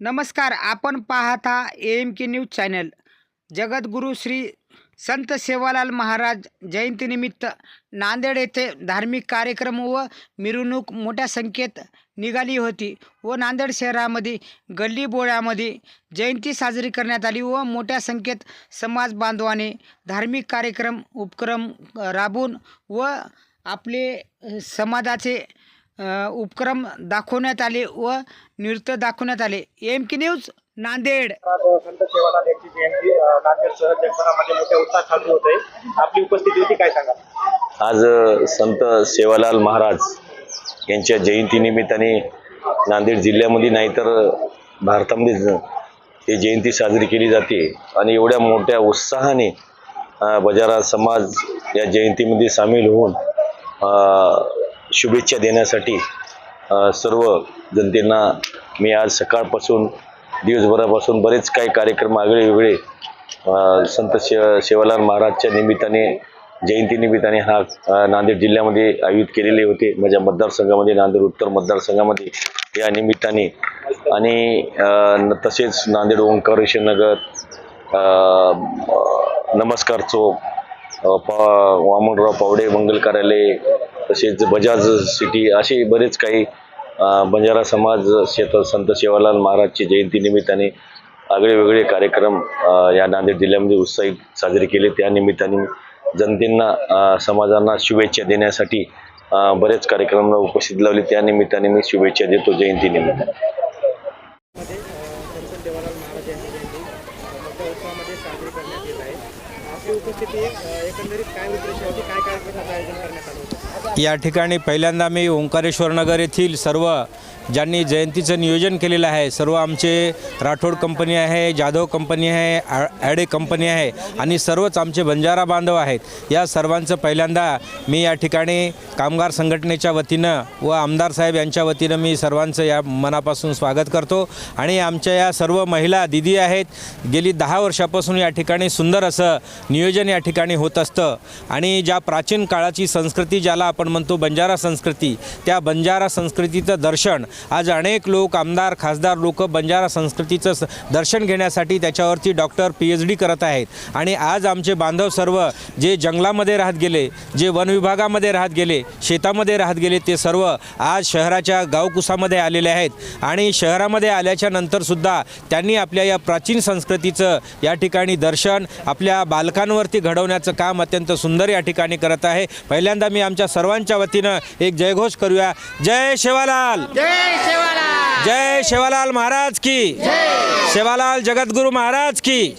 नमस्कार आपण पाहता A M K news channel जगद्गुरू श्री संत सेवालाल महाराज जयंतीनिमित्त नांदेड येथे धार्मिक कार्यक्रम व मिरवणूक मोठ्या संख्येत निघाली होती व नांदेड शहरामध्ये गल्ली बोळ्यामध्ये जयंती साजरी करण्यात आली व मोठ्या संख्येत समाज बांधवाने धार्मिक कार्यक्रम उपक्रम राबून राबवून व आपले समाजाचे उपक्रम दाखवण्यात आले व नृत्य दाखवण्यात आले. एम की न्यूज नांदेड. आज संत सेवालाल यांची जयंती अ, नांदेडसह जगभरामध्ये मोठ्या उत्साहात साजरी होत आहे. आपली उपस्थिती होती काय सांगा आज संत सेवालाल महाराज यांच्या जयंतीनिमित्ताने नांदेड जिल्ह्यामध्ये नाही तर भारतामध्ये ही जयंती साजरी केली जाते. आणि एवढ्या मोठ्या उत्साहाने बजारा समाज या जयंतीमध्ये सामील होऊन शुभेच्छा देण्यासाठी सर्व जनतेना मी आज सकाळपासून दिवसभरापासून बरेच काही कार्यक्रम आगळे वेगळे संत शे सेवालाल महाराजच्या निमित्ताने जयंतीनिमित्ताने हा नांदेड जिल्ह्यामध्ये आयोजित केलेले होते. माझ्या मतदारसंघामध्ये नांदेड उत्तर मतदारसंघामध्ये या निमित्ताने. आणि न- तसेच नांदेड ओंकारेश्वर नगर नमस्कार चौक पा वामनराव पावडे मंगल कार्यालय तसेच बजाज सिटी असे बरेच काही बंजारा समाज शेत संत सेवालाल महाराजची जयंतीनिमित्ताने आगळे वेगळे कार्यक्रम या नांदेड जिल्ह्यामध्ये उत्साहित साजरे केले. त्या निमित्ताने जनतेंना समाजांना शुभेच्छा देण्यासाठी बरेच कार्यक्रमांना उपस्थित लावले. त्या निमित्ताने मी शुभेच्छा देतो जयंतीनिमित्त मध्ये अ, संत सेवालाल महाराज यांची जयंती अ, मोठ्या उत्साहामध्ये साजरी करण्यात येत आहे एकंदरीत काय होती काय कार्यक्रमाचं आयोजन करण्यात आलं या ठिकाणी पहिल्यांदा मी ओंकारेश्वर नगर येथील सर्व ज्यांनी जयंतीचं नियोजन केलेलं आहे. सर्व आमचे राठोड कंपनी आहे जाधव कंपनी आहे आ- ॲडे कंपनी आहे आणि सर्वच आमचे बंजारा बांधव आहेत. या सर्वांचं पहिल्यांदा मी या ठिकाणी कामगार संघटनेच्या वतीनं व आमदार साहेब यांच्या वतीनं मी सर्वांचं या मनापासून स्वागत करतो. आणि आमच्या या सर्व महिला दिदी आहेत. गेली दहा वर्षापासून या ठिकाणी सुंदर असं नियोजन या ठिकाणी होत असतं. आणि ज्या प्राचीन काळाची संस्कृती ज्याला आपण म्हणतो बंजारा संस्कृती त्या बंजारा संस्कृतीचं दर्शन आज अनेक लोक आमदार खासदार लोक बंजारा संस्कृतीचं स- दर्शन घेण्यासाठी त्याच्यावरती डॉक्टर पी एच डी करत आहेत. आणि आज आमचे बांधव सर्व जे जंगलामध्ये राहत गेले जे वन विभागामध्ये राहत गेले शेतामध्ये राहत गेले ते सर्व आज शहराच्या गावकुसामध्ये आलेले आहेत. आणि शहरामध्ये आल्याच्या नंतरसुद्धा त्यांनी आपल्या या प्राचीन संस्कृतीचं या ठिकाणी दर्शन आपल्या बालकांवरती घडवण्याचं काम अत्यंत सुंदर या ठिकाणी करत आहे. पहिल्यांदा मी आमच्या सर्वांच्या वतीनं एक जयघोष करूया. जय शेवालाल! जय सेवालाल जय शेवालाल महाराज की। शेवालाल जगद्गुरू महाराज की।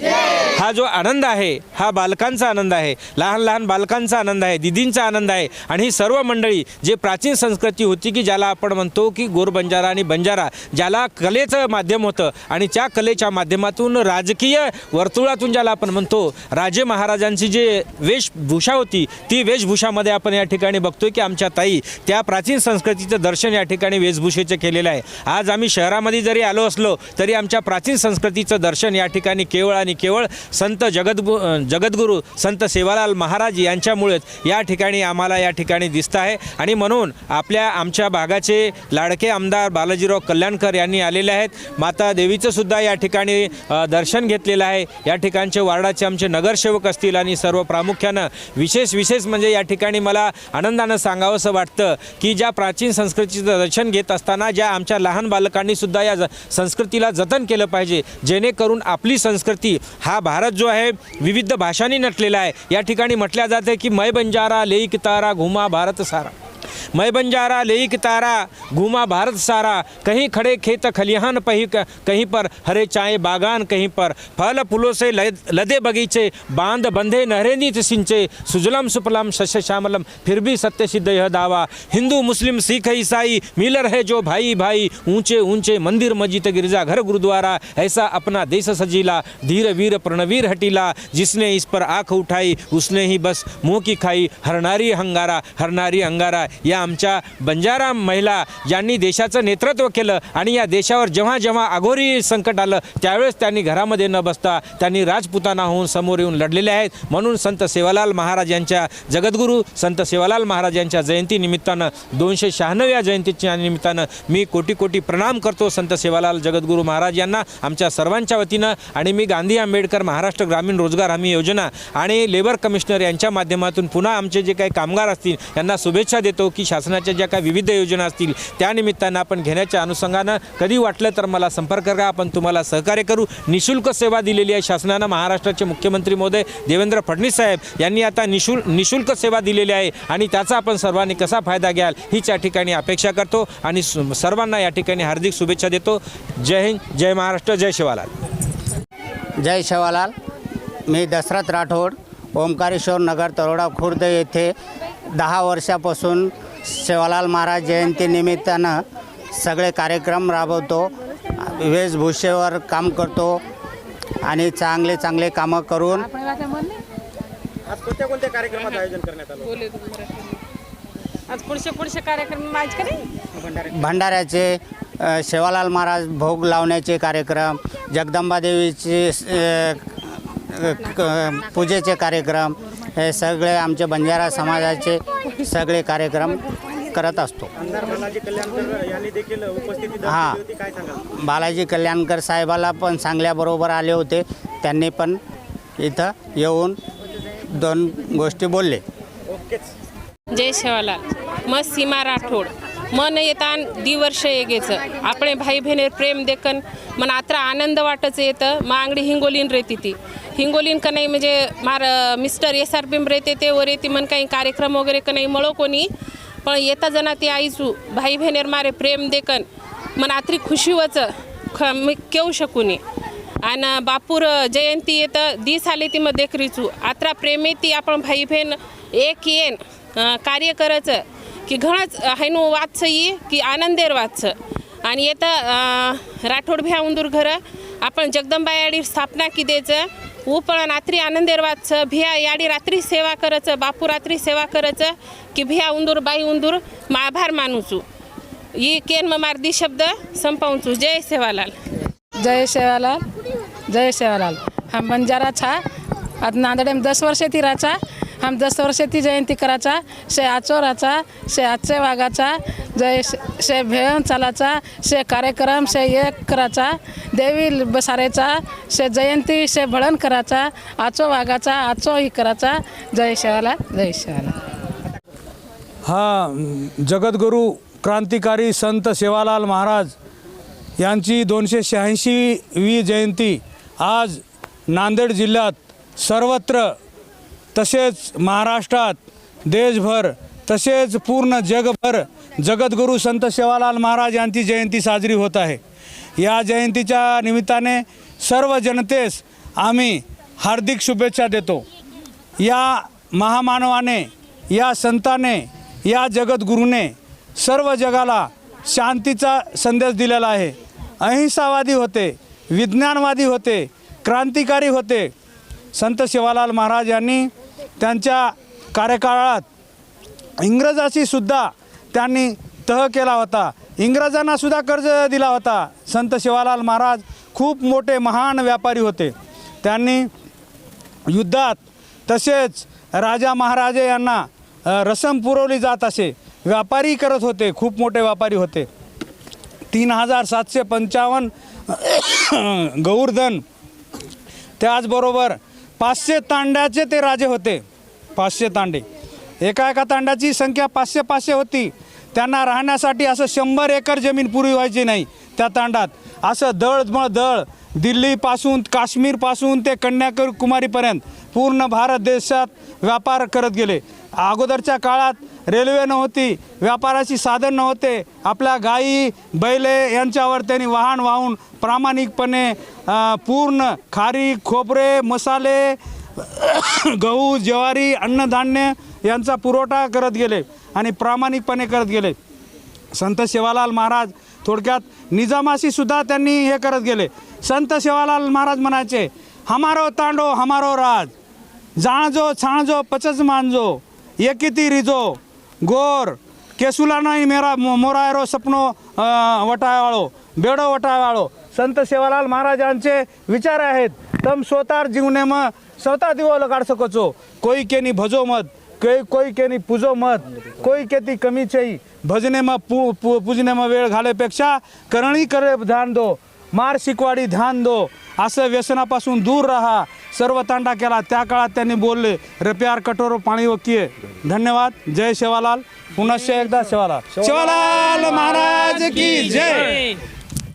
हा जो आनंद आहे हा बालकांचा आनंद आहे लहान लहान बालकांचा आनंद आहे दिदींचा आनंद आहे आणि ही सर्व मंडळी जे प्राचीन संस्कृती होती की ज्याला आपण म्हणतो की गोर बंजारा आणि बंजारा ज्याला कलेचं माध्यम होतं आणि त्या कलेच्या माध्यमातून राजकीय वर्तुळातून ज्याला आपण म्हणतो राजे महाराजांची जे वेशभूषा होती ती वेशभूषामध्ये आपण या ठिकाणी बघतोय की आमच्या ताई त्या प्राचीन संस्कृतीचं दर्शन या ठिकाणी वेशभूषेचं केलेलं आहे. आज आम्ही शहरामध्ये जरी आलो असलो तरी आमच्या प्राचीन संस्कृतीचं दर्शन या ठिकाणी केवळ आणि केवळ संत जगद्गु जगद्गुरू संत सेवालाल महाराज यांच्यामुळेच या ठिकाणी आम्हाला या ठिकाणी दिसत आहे. आणि म्हणून आपल्या आमच्या भागाचे लाडके आमदार बालाजीराव कल्याणकर यांनी आलेले आहेत. माता देवीचं सुद्धा या ठिकाणी दर्शन घेतलेलं आहे. या ठिकाणचे वार्डाचे आमचे नगरसेवक असतील आणि सर्व प्रामुख्यानं विशेष विशेष म्हणजे या ठिकाणी मला आनंदानं सांगावंसं वाटतं की ज्या प्राचीन संस्कृतीचं दर्शन घेत असताना ज्या आमच्या लहान पालकांनी सुद्धा या ज- संस्कृतीला जतन केलं पाहिजे जेणेकरून आपली संस्कृती हा भारत जो आहे विविध भाषांनी नटलेला आहे. या ठिकाणी म्हटल्या जाते की मै बंजारा लेईक तारा घुमा भारत सारा. मैं बंजारा, लेईक तारा, घूमा भारत सारा। कहीं खड़े खेत खलिहान पही कहीं पर हरे चाय बागान, कहीं पर फल फूलों से लदे बगीचे, बाँध बंधे नहरे नीत सिंचे। सुजलम सुपलम शस्य श्यामलम, फिर भी सत्य सिद्ध यह दावा। हिंदू, मुस्लिम, सिख, ईसाई मिल रहे जो भाई भाई। ऊँचे ऊँचे मंदिर मस्जिद गिरजा घर गुरुद्वारा, ऐसा अपना देश सजीला। धीर वीर, प्रणवीर हटीला, जिसने इस पर आँख उठाई, उसने ही बस मुँह की खाई। हरनारी हंगारा हरनारी अंगारा, या आमच्या बंजारा महिला यांनी देशाचं नेतृत्व केलं आणि या देशावर जेव्हा जेव्हा अघोरी संकट आलं त्यावेळेस त्यांनी घरामध्ये न बसता त्यांनी राजपुताना होऊन समोर येऊन लढलेले आहेत. म्हणून संत सेवालाल महाराज यांच्या जगद्गुरू संत सेवालाल महाराज यांच्या जयंतीनिमित्तानं दोनशे शहाण्णव्या जयंतीच्या निमित्तानं मी कोटी कोटी प्रणाम करतो संत सेवालाल जगद्गुरू महाराज यांना आमच्या सर्वांच्या वतीनं आणि मी गांधी आंबेडकर महाराष्ट्र ग्रामीण रोजगार हमी योजना आणि लेबर कमिशनर यांच्या माध्यमातून पुन्हा आमचे जे काही कामगार असतील यांना शुभेच्छा देतो की शासनाच्या ज्या काही विविध योजना असतील त्यानिमित्तानं आपण घेण्याच्या अनुषंगानं कधी वाटलं तर मला संपर्क करा. आपण तुम्हाला सहकार्य करू. निशुल्क सेवा दिलेली आहे शासनानं महाराष्ट्राचे मुख्यमंत्री महोदय देवेंद्र फडणवीस साहेब यांनी आता निशुल निशुल्क सेवा दिलेली आहे आणि त्याचा आपण सर्वांनी कसा फायदा घ्याल हीच या ठिकाणी अपेक्षा करतो आणि सर्वांना या ठिकाणी हार्दिक शुभेच्छा देतो. जय हिंद जय महाराष्ट्र जय शिवालाल. जय शिवालाल. मी दशरथ राठोड ओंकारेश्वर नगर तरोडा खुर्द येथे दहा वर्षापासून शेवालाल महाराज जयंतीनिमित्तानं सगळे कार्यक्रम राबवतो. वेशभूषेवर काम करतो आणि चांगले चांगले कामं करून आज कोणत्या कोणत्या कार्यक्रमाचं आयोजन करण्यात आलं आज पुढचे पुढचे कार्यक्रम आज का नाही भंडाऱ्याचे अ, शेवालाल महाराज भोग लावण्याचे कार्यक्रम जगदंबा देवीचे अ, क- पूजेचे कार्यक्रम हे सगळे आमचे बंजारा समाजाचे सगळे कार्यक्रम करत असतो. आमदार बालाजी कल्याणकर यांनी देखील उपस्थिती हां. दर्शवली होती. काय सांगाल? बालाजी कल्याणकर साहेबाला पण सांगल्याबरोबर आले होते. त्यांनी पण इथं येऊन दोन गोष्टी बोलले. जय शेवालाल. मग सीमा राठोड. मन येतान दिवर्ष येगेचं. आपणे भाई बहिणीर प्रेम देखन. मन आत्रा आनंद वाटच येतं. मग आंगडी हिंगोलीन रेती ती हिंगोलीन का नाही म्हणजे मार मिस्टर एस आर पीम रेते ते वर येते मन काही कार्यक्रम वगैरे का नाही मळो कोणी. पण येता जना ती आईचू भाई बहिणीर मारे प्रेम देखन मन आत्री खुशी वच ख मी केऊ शकूनी आणि बापूर जयंती येतं दिस आले ती मग देखरीचू. आत्रा प्रेमे ती आपण भाई बहीण एक येन कार्य करायचं की घणंच हैनू वाचचं ये की आनंदेर वाचचं आणि येतं राठोड भ्या उंदूर घरं आपण जगदंबायाडी स्थापना की द्यायचं उपळ रात्री आनंदेर वाचचं भिया याडी रात्री सेवा करायचं बापू रात्री सेवा करायचं की भिया उंदूर बाई उंदूर मा आभार मानूचू. ई केन म मारदी शब्द संपवचू. जय सेवालाल. जय शेवालाल जय शेवालाल हम बंजारा छा. आज नांदेड दस वर्ष थी राचा. हम दस वर्ष थी जयंती कराचा. से आचो राचा. से आचे वागाचा जय से भेन चालाचा से कार्यक्रम से एक कराचा देवी बसारेचा से जयंती से भळण कराचा आचो वाघाचा आचो ही कराचा. जय शिवाला जय शिवाला हा जगद्गुरू क्रांतिकारी संत सेवालाल महाराज यांची दोनशे शहाऐंशीवी जयंती आज नांदेड जिल्ह्यात सर्वत्र तसेच महाराष्ट्रात देशभर तसेच पूर्ण जगभर जगद्गुरू संत सेवालाल महाराज यांची जयंती साजरी होत आहे. या जयंतीच्या निमित्ताने सर्व जनतेस आम्ही हार्दिक शुभेच्छा देतो. या महामानवाने या संताने या जगद्गुरूने सर्व जगाला शांतीचा संदेश दिलेला आहे. अहिंसावादी होते विज्ञानवादी होते क्रांतिकारी होते. संत शिवालाल महाराज यांनी त्यांच्या कार्यकाळात इंग्रजाशी सुद्धा त्यांनी तह केला होता. इंग्रजांना सुद्धा कर्ज दिला होता. संत शिवालाल महाराज खूप मोठे महान व्यापारी होते. त्यांनी युद्धात तसेच राजा महाराजे यांना रसम पुरवली जात असे. व्यापारी करत होते. खूप मोठे व्यापारी होते. तीन हजार सातशे पंचावन्न गौरधन त्याचबरोबर पाचशे तांड्याचे ते राजे होते. पाचशे तांडे. एका एका तांडाची संख्या पाचशे पाचशे होती. त्यांना राहण्यासाठी असं शंभर एकर जमीन पुरी व्हायची नाही त्या तांडात. असं दळ दळ दिल्लीपासून काश्मीरपासून ते कन्याकुमारीपर्यंत पूर्ण भारत देशात व्यापार करत गेले. अगोदरच्या काळात रेल्वे नव्हती व्यापाराची साधन नव्हते. आपल्या गायी बैले यांच्यावर त्यांनी वाहन वाहून प्रामाणिकपणे पूर्ण खारी खोबरे मसाले गहू ज्वारी अन्नधान्य यांचा पुरवठा करत गेले आणि प्रामाणिकपणे करत गेले. संत सेवालाल महाराज थोडक्यात निजामाशी सुद्धा त्यांनी हे करत गेले. संत सेवालाल महाराज म्हणायचे हमारो तांडो हमारो राज. जाणजो छाणजो पचच मानजो एकिती रिजो. गोर केसुला नाही मेरा मो- मोरायरो सपनो अ, वटावाळो. बेडो वटावाळो. संत सेवालाल महाराजांचे विचार आहेत तम स्वतः जीवने मग स्वतः दिवं लगाड सकोचो. कोई केनी भजो मत कोई कोई केनी पूजो मत कोई केती कमी चई भजने मग पू, पू पूजने वेळ घालेपेक्षा करणी करे ध्यान दो मार शिकवाडी ध्यान दो असं व्यसनापासून दूर राहा सर्व तांडा केला त्या काळात त्यांनी बोलले रप्यार कठोर पाणी वकिये धन्यवाद जय शेवालाल पुनश्च एकदा शेवालाल शेवालाल महाराज की जय